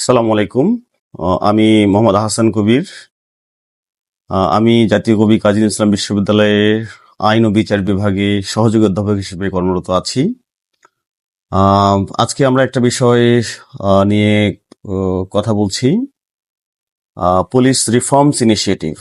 আসসালামু আলাইকুম। আমি মোহাম্মদ আহসান কবির। আমি জাতীয় কবি কাজী ইসলাম বিশ্ববিদ্যালয়ের আইন ও বিচার বিভাগে সহযোগী অধ্যাপক হিসেবে কর্মরত আছি। আজকে আমরা একটা বিষয় নিয়ে কথা বলছি। Police reforms initiative.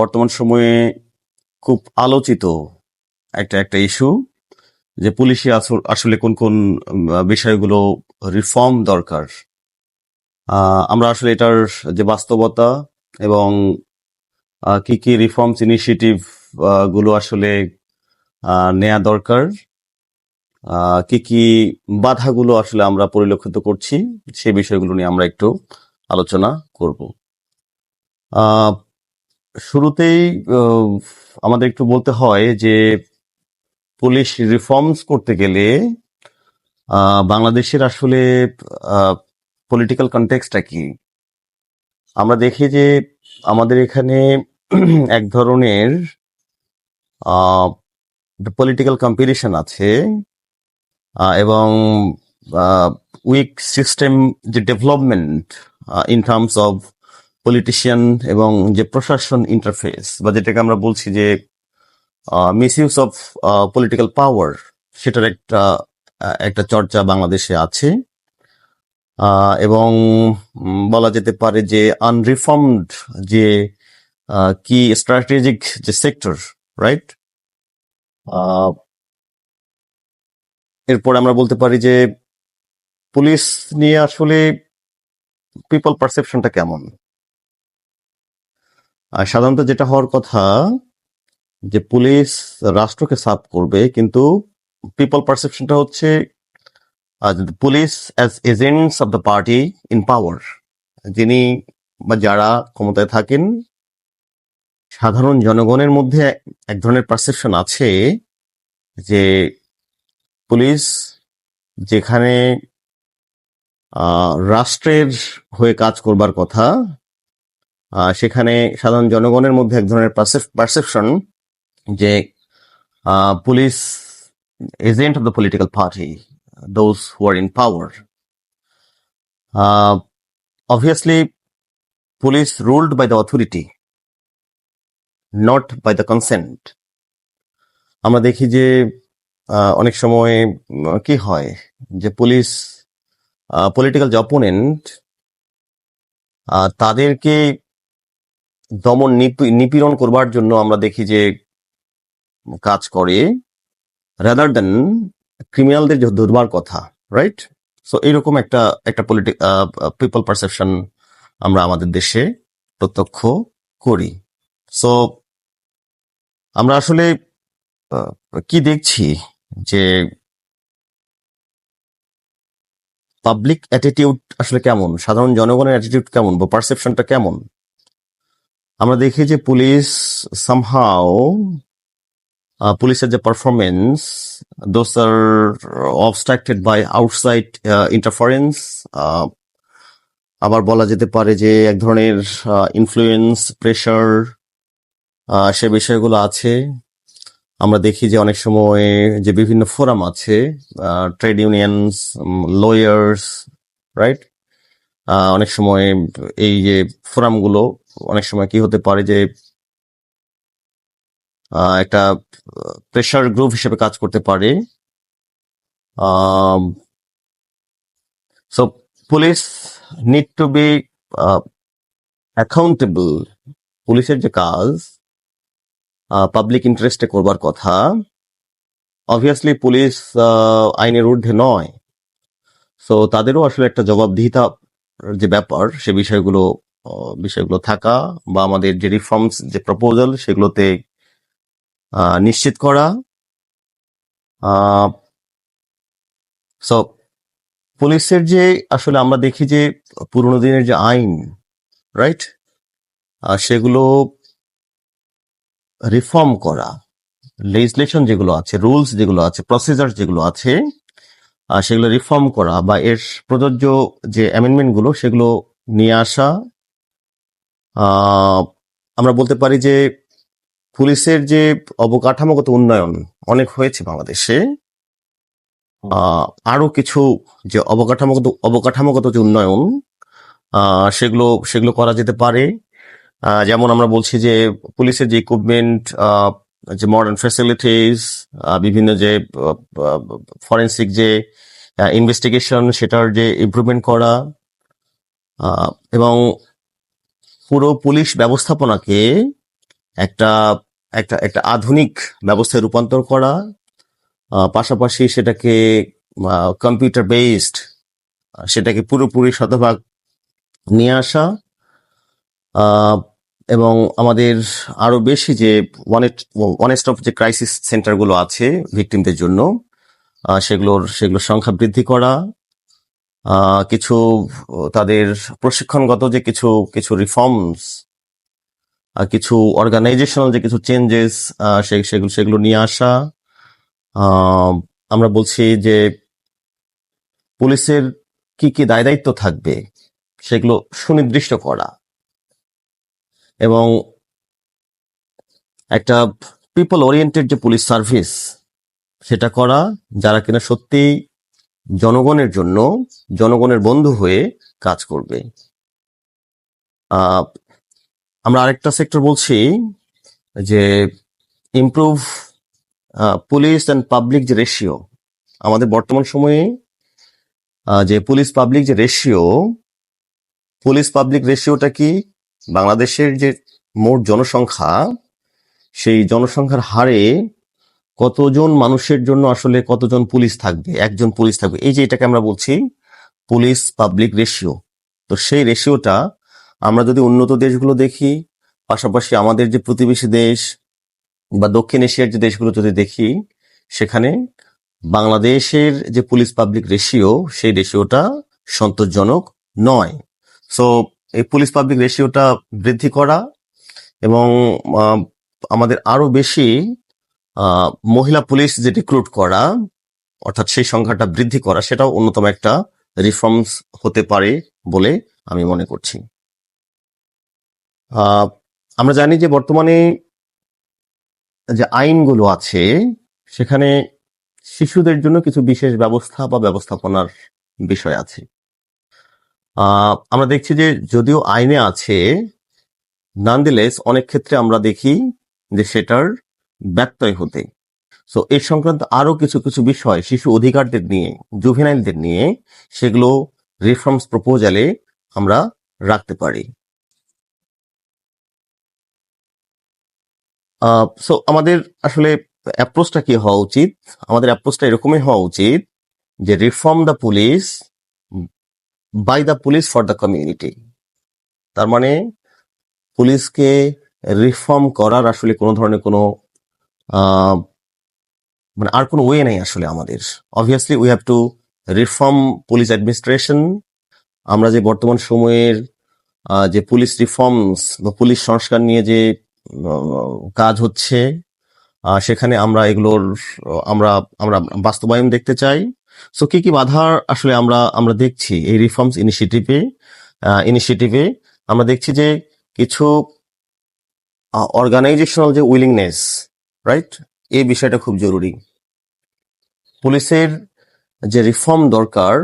বর্তমান সময়ে খুব আলোচিত একটা একটা ইস্যু যে পুলিশে আসলে কোন কোন বিষয়গুলো রিফর্ম দরকার। আমরা আসলে এটার যে বাস্তবতা এবং কি কি রিফর্মস ইনিশিয়েটিভগুলো আসলে নেয়া দরকার কি কি বাধাগুলো আসলে আমরা পরিলক্ষিত করছি, সে বিষয়গুলো নিয়ে আমরা একটু আলোচনা করব। শুরুতেই আমাদের একটু বলতে হয় যে পুলিশ রিফর্মস করতে গেলে বাংলাদেশের আসলে পলিটিক্যাল কনটেক্সটটা কি? আমরা দেখি যে আমাদের এখানে এক ধরনের পলিটিক্যাল কম্পিটিশন আছে এবং উইক সিস্টেম যে development in terms of politician এবং যে প্রশাসন ইন্টারফেস বা যেটাকে আমরা বলছি যে misuse of political power সেটার একটা একটা চর্চা বাংলাদেশে আছে। এবং বলা যেতে পারে যে আনরিফর্মড যে কি স্ট্র্যাটেজিক যে সেক্টর রাইট এরপর আমরা বলতে পারি যে পুলিশ নিয়ে আসলে পিপল পারসেপশনটা কেমন? আর সাধারণত যেটা হওয়ার কথা, যে পুলিশ রাষ্ট্রকে সার্ভ করবে, কিন্তু পিপল পারসেপশনটা হচ্ছে police as agents of the party in power যিনি বা যারা ক্ষমতায় থাকেন, সাধারণ জনগণের মধ্যে এক ধরনের পারসেপশন আছে যে পুলিশ যেখানে রাষ্ট্রের হয়ে কাজ করবার কথা সেখানে সাধারণ জনগণের মধ্যে এক ধরনের পারসেপশন যে police agent of the political party those who are in power obviously police ruled by the authority not by the consent আমরা দেখি যে অনেক সময় কি হয় যে পুলিশ পলিটিক্যাল যে অপোনেন্ট তাদেরকে দমন, নিপি- নিপীড়ন করবার জন্য আমরা দেখি যে কাজ করে রাদার দেন ক্রিমিনালদের ধরবার কথা রাইট সো এইরকম একটা একটা পলিটিক পিপল পারসেপশন আমরা আমাদের দেশে প্রত্যক্ষ করি। সো আমরা আসলে কি দেখছি যে পাবলিক অ্যাটিটিউড আসলে কেমন? সাধারণ জনগণের অ্যাটিটিউড কেমন বা পারসেপশনটা কেমন? আমরা দেখি যে পুলিশ সামহাও পুলিশের যে performance those are obstructed by outside interference আবার বলা যেতে পারে যে এক ধরনের ইনফ্লুয়েন্স প্রেশার সে বিষয়গুলো আছে। আমরা দেখি যে অনেক সময় যে বিভিন্ন ফোরাম আছে ট্রেড ইউনিয়নস লয়ার্স রাইট অনেক সময় এই যে ফোরামগুলো অনেক সময় কি হতে পারে যে একটা প্রেশার গ্রুপ হিসেবে কাজ করতে পারে। So police need to be accountable পুলিশের যে কাজ পাবলিক ইন্টারেস্টে করবার কথা। অবভিয়াসলি পুলিশ আইনের ঊর্ধ্বে নয়। সো তাদেরও আসলে একটা জবাবদিহিতা যে ব্যাপার, সে বিষয়গুলো বিষয়গুলো থাকা বা আমাদের যে রিফর্মস যে প্রপোজাল সেগুলোতে নিশ্চিত করা। সো পুলিশের যে আসলে আমরা দেখি যে পুরোনো দিনের যে আইন রাইট সেগুলো রিফর্ম করা লেজিসলেশন যেগুলো আছে রুলস যেগুলো আছে প্রসিজার যেগুলো আছে সেগুলো রিফর্ম করা বা এর প্রযোজ্য যে অ্যামেন্ডমেন্টগুলো সেগুলো নিয়ে আসা আমরা বলতে পারি যে পুলিশের যে অবকাঠামোগত উন্নয়ন অনেক হয়েছে বাংলাদেশে। আরও কিছু যে অবকাঠামোগত অবকাঠামোগত যে উন্নয়ন সেগুলো সেগুলো করা যেতে পারে। যেমন আমরা বলছি যে পুলিশের যে ইকুইপমেন্ট যে মডার্ন ফ্যাসিলিটিস বিভিন্ন যে ফরেন্সিক যে ইনভেস্টিগেশন সেটার যে ইমপ্রুভমেন্ট করা এবং পুরো পুলিশ ব্যবস্থাপনাকে একটা একটা একটা আধুনিক ব্যবস্থায় রূপান্তর করা পাশাপাশি সেটাকে কম্পিউটার বেসড সেটাকে পুরোপুরি শতভাগ নিয়ে আসা এবং আমাদের আরও বেশি যে অনেস্ট অফ যে ক্রাইসিস সেন্টারগুলো আছে ভিকটিমদের জন্য সেগুলোর সেগুলোর সংখ্যা বৃদ্ধি করা কিছু তাদের প্রশিক্ষণগত যে কিছু কিছু রিফর্মস কিছু অর্গানাইজেশনাল যে কিছু চেঞ্জেস সেগুলো সেগুলো নিয়ে আসা আমরা বলছি যে পুলিশের কি কি দায় দায়িত্ব থাকবে সেগুলো সুনির্দিষ্ট করা এবং একটা পিপল ওরিয়েন্টেড যে পুলিশ সার্ভিস সেটা করা, যারা কিনা সত্যি জনগণের জন্য, জনগণের বন্ধু হয়ে কাজ করবে। আমরা আরেকটা সেক্টর বলছি, যে ইমপ্রুভ পুলিশ অ্যান্ড পাবলিক যে রেশিও আমাদের বর্তমান সময়ে যে পুলিশ পাবলিক যে রেশিও পুলিশ পাবলিক রেশিওটা কি বাংলাদেশের যে মোট জনসংখ্যা, সেই জনসংখ্যার হারে কতজন মানুষের জন্য আসলে কতজন পুলিশ থাকবে, একজন পুলিশ থাকবে? এই যে এটাকে আমরা বলছি পুলিশ পাবলিক রেশিও তো সেই রেশিওটা আমরা যদি উন্নত দেশগুলো দেখি, পাশাপাশি আমাদের যে প্রতিবেশী দেশ বা দক্ষিণ এশিয়ার যে দেশগুলো যদি দেখি, সেখানে বাংলাদেশের যে পুলিশ পাবলিক রেশিও সেই রেশিওটা সন্তোষজনক নয়। সো এই পুলিশ পাবলিক রেশিওটা বৃদ্ধি করা এবং আমাদের আরও বেশি মহিলা পুলিশ যে রিক্রুট করা, অর্থাৎ সেই সংখ্যাটা বৃদ্ধি করা, সেটাও অন্যতম একটা রিফর্মস হতে পারে বলে আমি মনে করছি। আমরা জানি যে বর্তমানে যে আইনগুলো আছে, সেখানে শিশুদের জন্য কিছু বিশেষ ব্যবস্থা বা ব্যবস্থাপনার বিষয় আছে। আমরা দেখছি যে যদিও আইনে আছে, নানদিলেস অনেক ক্ষেত্রে আমরা দেখি যে সেটার ব্যত্যয় হতে। সো এই সংক্রান্ত আরও কিছু কিছু বিষয় শিশু অধিকারদের নিয়ে জুভেনাইলদের নিয়ে, সেগুলো রিফর্মস প্রপোজালে আমরা রাখতে পারি। সো আমাদের আসলে অ্যাপ্রোচটা কি হওয়া উচিত? আমাদের অ্যাপ্রোচটা এরকমই হওয়া উচিত যে reform the police by the police for the community তার মানে পুলিশকে রিফর্ম করার আসলে কোনো ধরনের কোনো মানে আর কোনো ওয়ে নেই আসলে আমাদের। Obviously we have to reform police administration আমরা যে বর্তমান সময়ের যে পুলিশ রিফর্মস বা পুলিশ সংস্কার নিয়ে যে কাজ হচ্ছে। সেখানে আমরা এগুলোর, আমরা আমরা বাস্তবায়ন দেখতে চাই। সো কি কি বাধা আসলে আমরা আমরা দেখছি এই রিফর্মস ইনিশিয়েটিভে ইনিশিয়েটিভে আমরা দেখছি যে কিছু অর্গানাইজেশনাল যে উইলিংনেস রাইট এই বিষয়টা খুব জরুরি। পুলিশের যে রিফর্ম দরকার,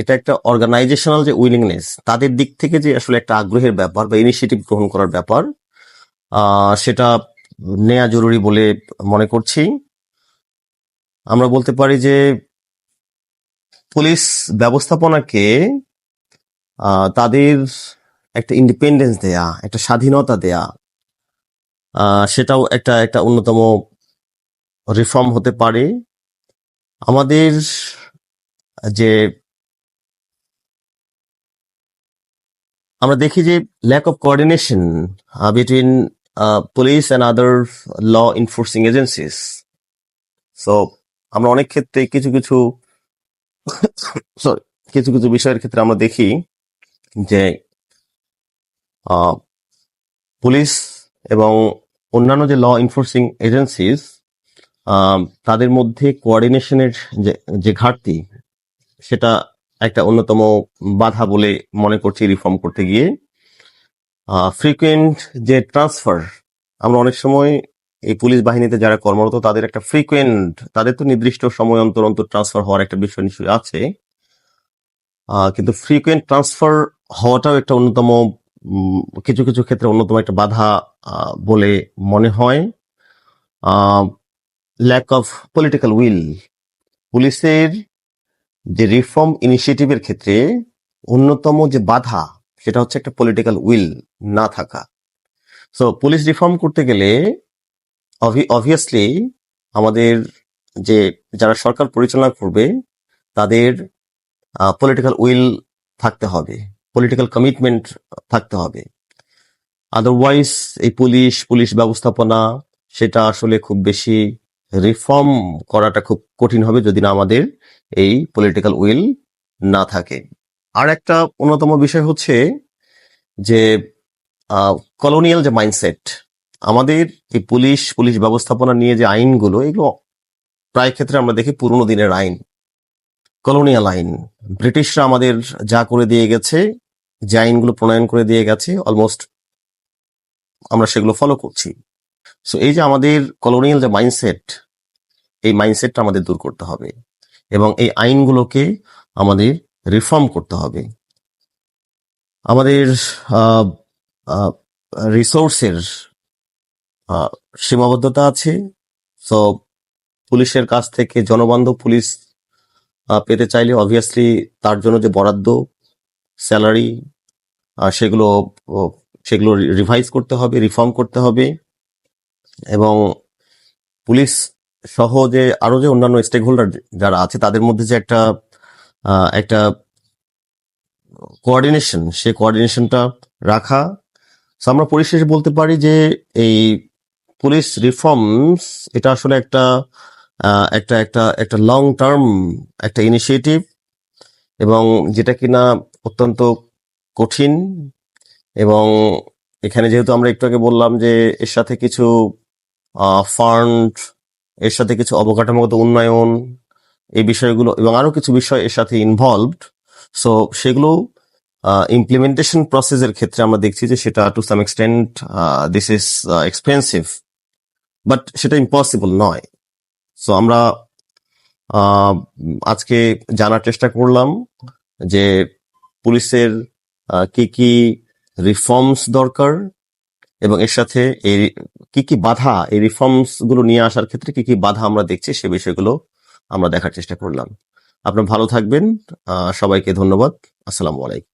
এটা একটা অর্গানাইজেশনাল যে উইলিংনেস তাদের দিক থেকে যে আসলে একটা আগ্রহের ব্যাপার বা ইনিশিয়েটিভ গ্রহণ করার ব্যাপার সেটা নেওয়া জরুরি বলে মনে করছি। আমরা বলতে পারি যে পুলিশ ব্যবস্থাপনাকে তাদের একটা ইন্ডিপেন্ডেন্স দেয়া, একটা স্বাধীনতা দেয়া সেটাও একটা একটা অন্যতম রিফর্ম হতে পারে। আমাদের যে আমরা দেখি যে lack of coordination between police and other law enforcing agencies so আমরা অনেক ক্ষেত্রে কিছু কিছু সরি কিছু কিছু বিষয়ের ক্ষেত্রে আমরা দেখি যে পুলিশ এবং অন্যান্য যে ল এনফোর্সিং এজেন্সিস তাদের মধ্যে কোঅর্ডিনেশনের যে যে ঘাটতি, সেটা একটা অন্যতম বাধা বলে মনে করছি রিফর্ম করতে গিয়ে। ফ্রিকুয়েন্ট যে ট্রান্সফার আমরা অনেক সময় এই পুলিশ বাহিনীতে যারা কর্মরত, তাদের একটা ফ্রিকুয়েন্ট তাদের তো নির্দিষ্ট সময় অন্তর অন্তর ট্রান্সফার হওয়ার একটা বিষয় নিশ্চয়ই আছে। কিন্তু ফ্রিকুয়েন্ট ট্রান্সফার হওয়াটাও একটা অন্যতম কিছু কিছু ক্ষেত্রে অন্যতম একটা বাধা বলে মনে হয়। ল্যাক অফ পলিটিক্যাল উইল পুলিশের যে রিফর্ম ইনিশিয়েটিভের ক্ষেত্রে অন্যতম যে বাধা, সেটা হচ্ছে একটা পলিটিক্যাল উইল না থাকা। সো পুলিশ রিফর্ম করতে গেলে অবভিয়াসলি আমাদের যে, যারা সরকার পরিচালনা করবে, তাদের পলিটিক্যাল উইল থাকতে হবে পলিটিক্যাল কমিটমেন্ট থাকতে হবে। আদারওয়াইজ এই পুলিশ পুলিশ ব্যবস্থাপনা, সেটা আসলে খুব বেশি রিফর্ম করাটা খুব কঠিন হবে যদি না আমাদের এই পলিটিক্যাল উইল না থাকে। আর একটা অন্যতম বিষয় হচ্ছে যে কলোনিয়াল যে মাইন্ডসেট আমাদের এই পুলিশ পুলিশ ব্যবস্থাপনা নিয়ে যে আইনগুলো, এগুলো প্রায় ক্ষেত্রে আমরা দেখি পুরনো দিনের আইন। কলোনিয়াল আইন। ব্রিটিশরা আমাদের যা করে দিয়ে গেছে, যে আইনগুলো প্রণয়ন করে দিয়ে গেছে অলমোস্ট আমরা সেগুলো ফলো করছি। সো এই যে আমাদের কলোনিয়াল যে মাইন্ডসেট এই মাইন্ডসেটটা আমাদের দূর করতে হবে এবং এই আইনগুলোকে আমাদের রিফর্ম করতে হবে। আমাদের রিসোর্সের সীমাবদ্ধতা আছে। সো পুলিশের কাছ থেকে জনবান্ধব পুলিশ পেতে চাইলে অবভিয়াসলি তার জন্য যে বরাদ্দ স্যালারি সেগুলো সেগুলো রিভাইজ করতে হবে রিফর্ম করতে হবে। এবং পুলিশ সহ যে আরও যে অন্যান্য স্টেক হোল্ডার যারা আছে, তাদের মধ্যে যে একটা একটা কোঅর্ডিনেশন সেই কোঅর্ডিনেশনটা রাখা So, আমরা পরিশেষে বলতে পারি যে এই পুলিশ রিফর্মস এটা আসলে একটা একটা একটা একটা লং টার্ম একটা ইনিশিয়েটিভ এবং যেটা কিনা অত্যন্ত কঠিন এবং এখানে যেহেতু আমরা একটু আগে বললাম যে এর সাথে কিছু ফান্ড এর সাথে কিছু অবকাঠামোগত উন্নয়ন, এই বিষয়গুলো এবং আরও কিছু বিষয় এর সাথে ইনভলভড সো সেগুলো ইমপ্লিমেন্টেশন প্রসেসের ক্ষেত্রে আমরা দেখছি যে সেটা to some extent this is expensive but সেটা ইম্পসিবল নয়। সো আমরা আজকে জানার চেষ্টা করলাম যে পুলিশের কি কি রিফর্মস দরকার এবং এর সাথে এই কি কি বাধা, এই রিফর্মসগুলো নিয়ে আসার ক্ষেত্রে কি কি বাধা আমরা দেখছি সে বিষয়গুলো আমরা দেখার চেষ্টা করলাম। আপনারা ভালো থাকবেন। সবাইকে ধন্যবাদ। আসসালামু আলাইকুম।